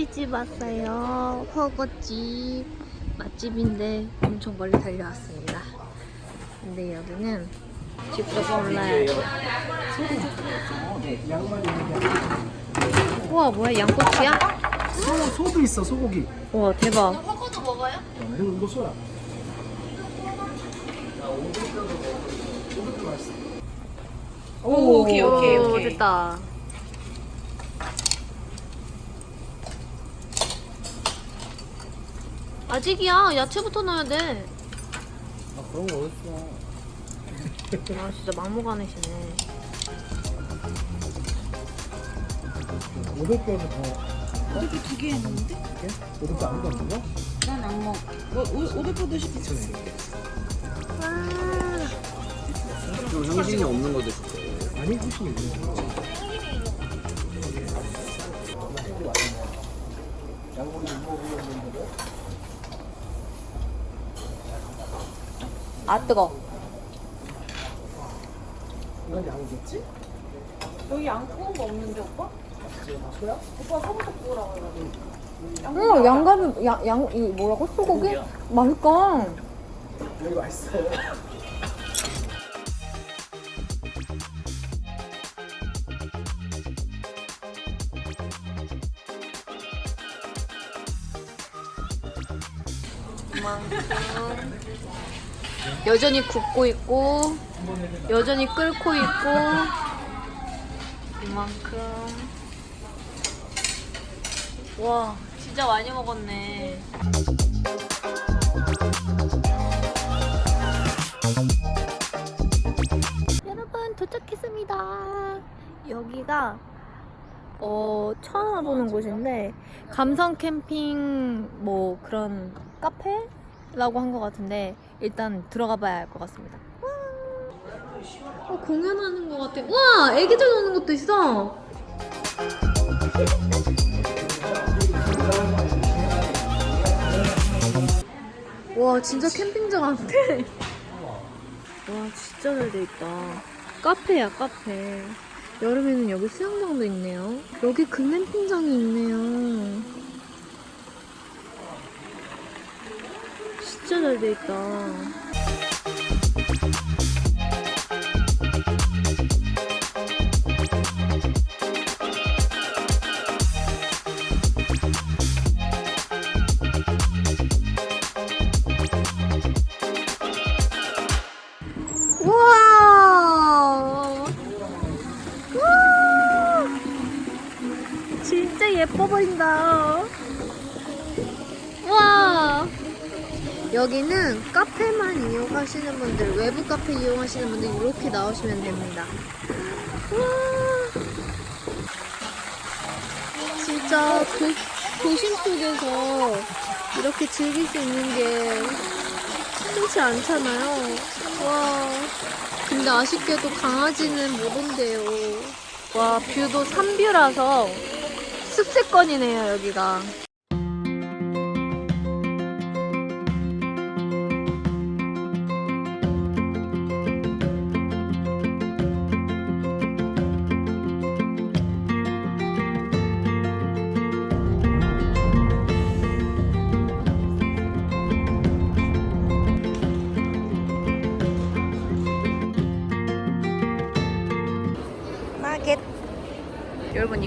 스시집 왔어요. 허거집 맛집인데 엄청 멀리 달려왔습니다. 근데 여기는 골라야 돼. 우와 뭐야 양꼬치야? 소, 소도 있어 소고기 우와 대박. 어, 이거, 이거 소야 오, 오케이, 오케이, 오, 오케이. 됐다. 아직이야. 야채부터 넣어야 돼. 아 그런 거 어딨어 아 진짜 막무가내시네. 500배는 더 어저께 두개 했는데? 500배 아무도 안 먹어? 난 안 먹. 뭐, 오- 오대포도 시켰어. 좀 향신이 없는 거 드실 거예요? 아니 훨씬 있네 아 뜨거. 이건 양이겠지? 여기 안 구운 거 없는데, 오빠? 소야? 오빠 소부터 구우라고 해가지고. 어 양갈비 양 양 이 뭐라고 소고기? 맛있다. 여기 맛있어 여전히 굽고 있고 여전히 끓고 있고 이만큼. 와 진짜 많이 먹었네. 여러분 도착했습니다. 여기가 어 처음 와보는 곳인데 감성 캠핑 뭐 그런 카페라고 한 것 같은데 일단 들어가 봐야 할 것 같습니다. 와. 어, 공연하는 것 같아. 와 애기들 노는 것도 있어. 와 진짜 캠핑장 같아. 와 진짜 잘 돼 있다. 카페야 카페. 여름에는 여기 수영장도 있네요. 여기 글램핑장이 있네요. 진짜 잘 돼 있다. 여기는 카페만 이용하시는 분들, 외부 카페 이용하시는 분들 이렇게 나오시면 됩니다. 와! 진짜 도, 도심 속에서 이렇게 즐길 수 있는 게 흔치 않잖아요. 와. 근데 아쉽게도 강아지는 못 온대요. 와, 뷰도 산뷰라서 습세권이네요, 여기가.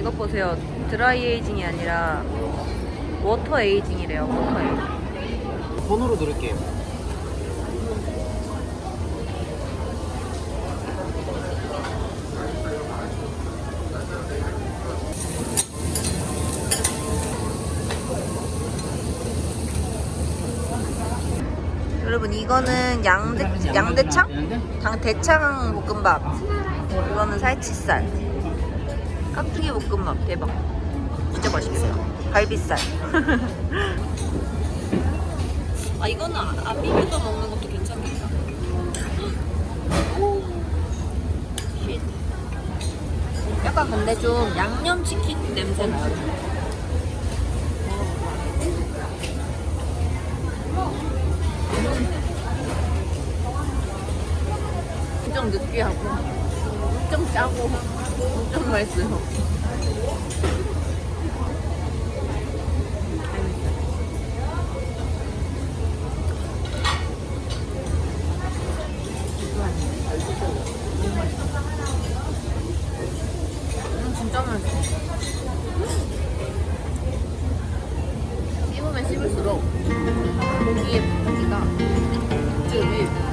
이것 보세요. 드라이 에이징이 아니라 워터 에이징이래요. 워터 에이징. 손으로 누를게요. 여러분 이거는 양대 양대창? 당 대창 볶음밥. 이거는 살치살. 깍두기 볶음밥 대박. 진짜 맛있어요. 갈비살. 아 이거는 안, 안 비벼서 먹는 것도 괜찮겠다. 약간 근데 좀 양념치킨 냄새 나요. 엄청 느끼하고 엄청 짜고 음, 맛있어요. 씹으면 씹을수록 고기의 부기가 육즙이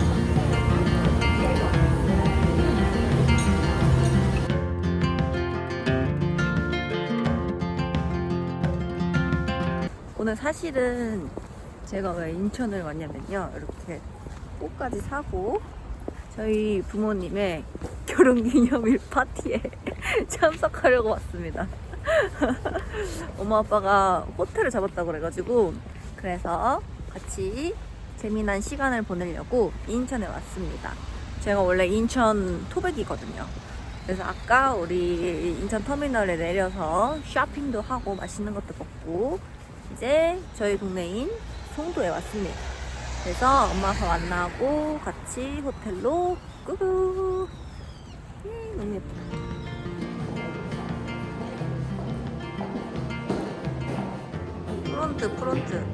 오늘 사실은 제가 왜 인천을 왔냐면요. 이렇게 꽃까지 사고 저희 부모님의 결혼기념일 파티에 참석하려고 왔습니다. 엄마 아빠가 호텔을 잡았다고 그래가지고 그래서 같이 재미난 시간을 보내려고 인천에 왔습니다. 제가 원래 인천 토백이거든요. 그래서 아까 우리 인천 터미널에 내려서 쇼핑도 하고 맛있는 것도 먹고 이제 저희 동네인 송도에 왔습니다. 그래서 엄마 아빠 만나고 같이 호텔로 꾸구 예, 너무 예뻐. 프론트 프론트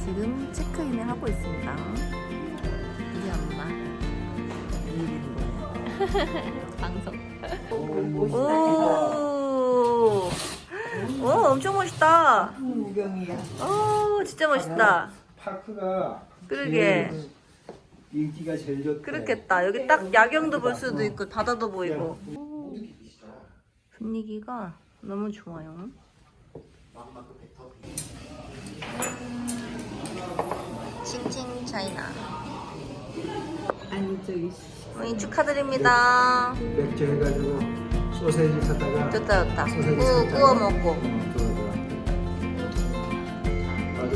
지금 체크인을 하고 있습니다 방송. 오, 오. 엄청 멋있다. 오 진짜 멋있다. 파크가 그러게. 제일 인기가 제일 좋대. 그렇겠다. 여기 딱 야경도 볼 수도 있고 바다도 보이고. 분위기가 너무 좋아요. 칭칭 차이나. 아니 저기 어머니 축하드립니다 맥주 해가지고 소세지 사다가 좋다 좋다 소세지 구, 사다가 구워 먹고 어, 좋아 좋아. 아주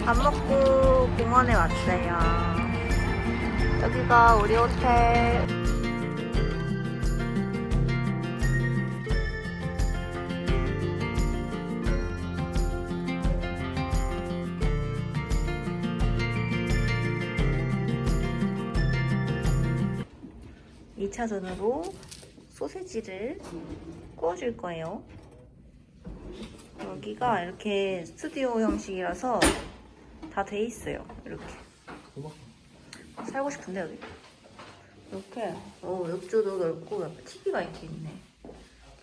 그밥 먹고 공원에 왔어요. 여기가 우리 호텔. 이차전으로 소세지를 구워줄 거예요. 여기가 이렇게 스튜디오 형식이라서 다 돼 있어요. 이렇게. 살고 싶은데 여기. 이렇게 어 욕조도 넓고 옆에 TV가 이렇게 있네.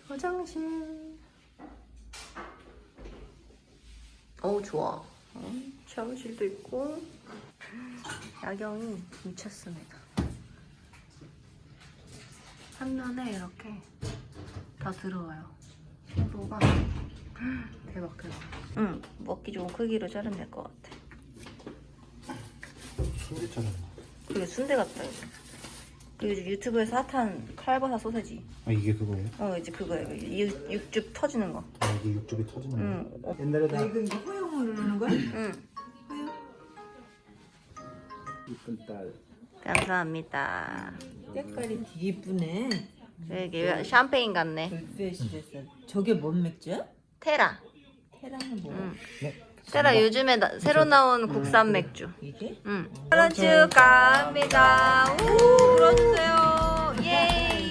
화장실. 어우 좋아. 어, 샤워실도 있고 야경이 미쳤습니다. 한눈에 이렇게 다 들어와요. 송도가 대박 대박. 응 먹기 좋은 크기로 자르면 될 것 같아. 순대처럼. 그게 순대 같다 이거. 그리고 이제 유튜브에서 핫한 칼바사 소세지. 아 이게 그거예요? 어 이제 그거예요. 육, 육즙 터지는 거. 아 이게 육즙이 터지는 거예요? 응. 어, 옛날에 아, 다 이거 이제 허용을 누르는 거야? 응. 이쁜 딸. 감사합니다. 색깔이 되게 이쁘네. 되게 샴페인 같네. 불페시에서 저게 뭔 맥주야? 테라. 테라는 뭐야? 응. 네. 테라 요즘에 나- 새로 나온 국산 맥주. 이게? 응. 결혼 축하합니다. 우 불어주세요. 예이.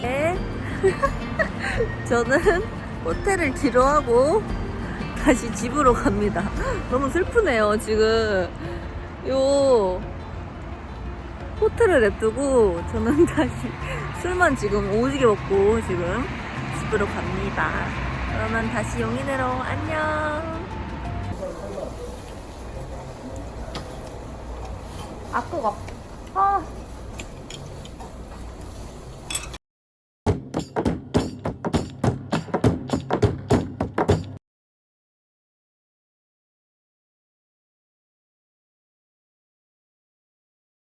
네. 저는 호텔을 뒤로하고 다시 집으로 갑니다. 너무 슬프네요, 지금. 요 호텔을 냅두고 저는 다시 술만 지금 오지게 먹고 지금 집으로 갑니다. 그러면 다시 용인으로 안녕. 아, 뜨거. 아,